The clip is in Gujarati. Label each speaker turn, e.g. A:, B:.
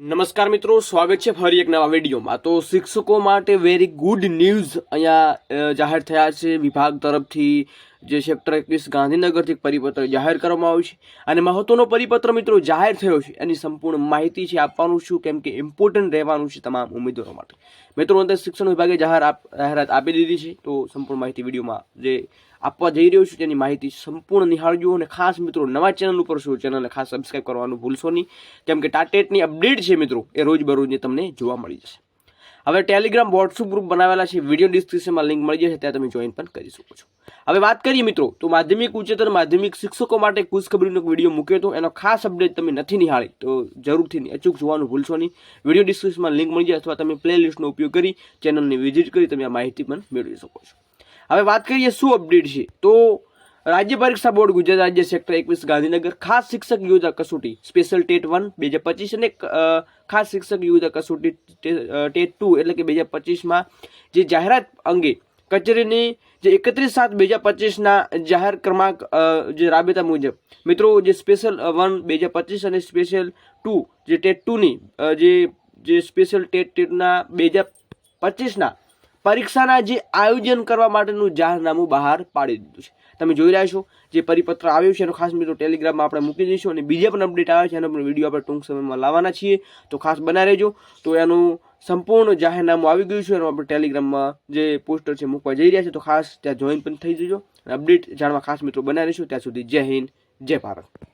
A: નમસ્કાર મિત્રો, સ્વાગત છે ફરી એક નવા વિડીયોમાં. તો શિક્ષકો માટે વેરી ગુડ ન્યૂઝ અહીંયા જાહેર થયા છે. વિભાગ તરફથી જે સેક્ટર એકવીસ ગાંધીનગરથી પરિપત્ર જાહેર કરવામાં આવ્યું છે. અને મહત્વનો પરિપત્ર મિત્રો જાહેર થયો છે. એની સંપૂર્ણ માહિતી છે, આપવાનું છું, કેમ કે ઇમ્પોર્ટન્ટ રહેવાનું છે તમામ ઉમેદવારો માટે. મિત્રો અંદર શિક્ષણ વિભાગે જાહેર જાહેરાત આપી દીધી છે. તો સંપૂર્ણ માહિતી વિડીયોમાં જે આપવા જઈ રહ્યો છું. તેની માહિતી સંપૂર્ણ નિહાળજો અને ખાસ મિત્રો, નવા ચેનલ ઉપર શું ચેનલને ખાસ સબસ્ક્રાઈબ કરવાનું ભૂલશો નહીં. કેમ કે ટાટેટની અપડેટ છે મિત્રો, એ રોજબરોજની તમને જોવા મળી જશે. હવે ટેલિગ્રામ વોટ્સઅપ ગ્રુપ બનાવેલા છે વીડિયો ડિસ્ક્રિપ્શનમાં લિંક મળી જશે, ત્યાં તમે જોઈન પણ કરી શકો છો. હવે વાત કરીએ મિત્રો, તો માધ્યમિક ઉચ્ચતર માધ્યમિક શિક્ષકો માટે ખુશખબરીનો વીડિયો મૂક્યો હતો. એનો ખાસ અપડેટ તમે નથી નિહાળી, તો જરૂરથી અચૂક જોવાનું ભૂલશો નહીં. વીડિયો ડિસ્ક્રિપ્શનમાં લિંક મળી જાય અથવા તમે પ્લેલિસ્ટનો ઉપયોગ કરી ચેનલની વિઝિટ કરી તમે આ માહિતી પણ મેળવી શકો છો. હવે વાત કરીએ શું અપડેટ છે? તો રાજ્ય પરીક્ષા બોર્ડ ગુજરાત રાજ્ય સેક્ટર એકવીસ ગાંધીનગર ખાસ શિક્ષક યોજા કસોટી સ્પેશિયલ ટેટ વન બે હજાર પચીસ અને ખાસ શિક્ષક યોજા કસોટી ટેટ ટુ એટલે કે બે હજાર પચીસમાં જે જાહેરાત અંગે કચેરીની જે એકત્રીસ સાત બે હજાર પચીસના જાહેર ક્રમાંક જે રાબેતા મુજબ. મિત્રો, જે સ્પેશિયલ વન બે હજાર પચીસ અને સ્પેશિયલ ટુ જે ટેટ ટુની જે જે સ્પેશિયલ ટેટ, ટેટના બે હજાર પચીસના પરીક્ષાના જે આયોજન કરવા માટેનું જાહેરનામું બહાર પાડી દીધું છે. તમે જોઈ રહ્યા છો જે પરિપત્ર આવ્યો છે એનો ખાસ મિત્રો ટેલિગ્રામમાં આપણે મૂકી દઈશું અને બીજા પણ અપડેટ આવે છે એનો પણ વીડિયો આપણે ટૂંક સમયમાં લાવવાના છીએ. તો ખાસ બના રહેજો. તો એનું સંપૂર્ણ જાહેરનામું આવી ગયું છે એનું આપણે ટેલિગ્રામમાં જે પોસ્ટર છે મૂકવા જઈ રહ્યા છે. તો ખાસ ત્યાં જોઈન પણ થઈ જજો અપડેટ જાણવા ખાસ મિત્રો બનાવીશું ત્યાં સુધી જય હિન્દ, જય ભારત.